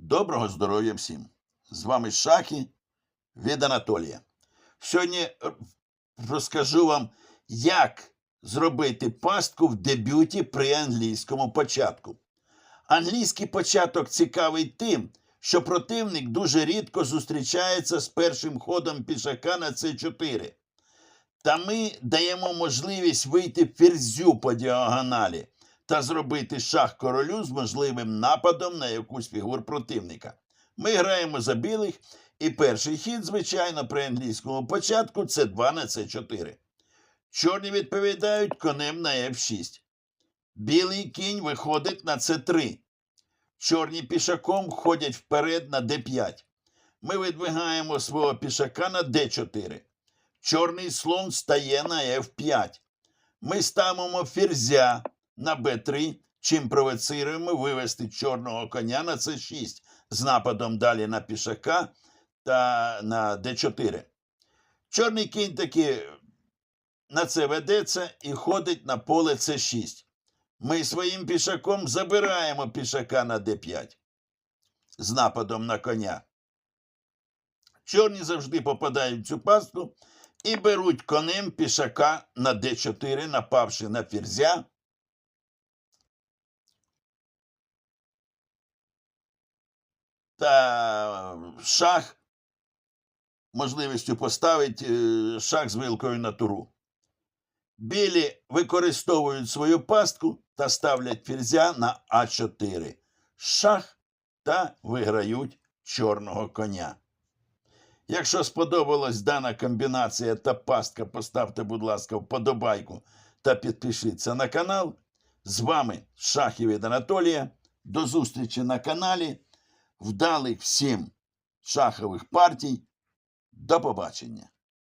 Доброго здоров'я всім! З вами Шахи від Анатолія. Сьогодні розкажу вам, як зробити пастку в дебюті при англійському початку. Англійський початок цікавий тим, що противник дуже рідко зустрічається з першим ходом пішака на С4. Та ми даємо можливість вийти ферзю по діагоналі та зробити шах королю з можливим нападом на якусь фігуру противника. Ми граємо за білих, і перший хід, звичайно, при англійському початку це 2 на С4. Чорні відповідають конем на F6. Білий кінь виходить на С3. Чорні пішаком ходять вперед на Д5. Ми видвигаємо свого пішака на Д4. Чорний слон стає на F5. Ми ставимо ферзя на Б3, чим провоцируємо вивести чорного коня на С6 з нападом далі на пішака та на Д4. Чорний кінь таки на це ведеться і ходить на поле С6. Ми своїм пішаком забираємо пішака на Д5 з нападом на коня. Чорні завжди попадають в цю пастку і беруть конем пішака на Д4, напавши на ферзя. Та шах можливістю поставити е, шах з вилкою на туру. Білі використовують свою пастку та ставлять ферзя на А4. Шах та виграють чорного коня. Якщо сподобалась дана комбінація та пастка, поставте, будь ласка, вподобайку та підпишіться на канал. З вами Шахів від Анатолія. До зустрічі на каналі. Вдалих всім шахових партій. До побачення!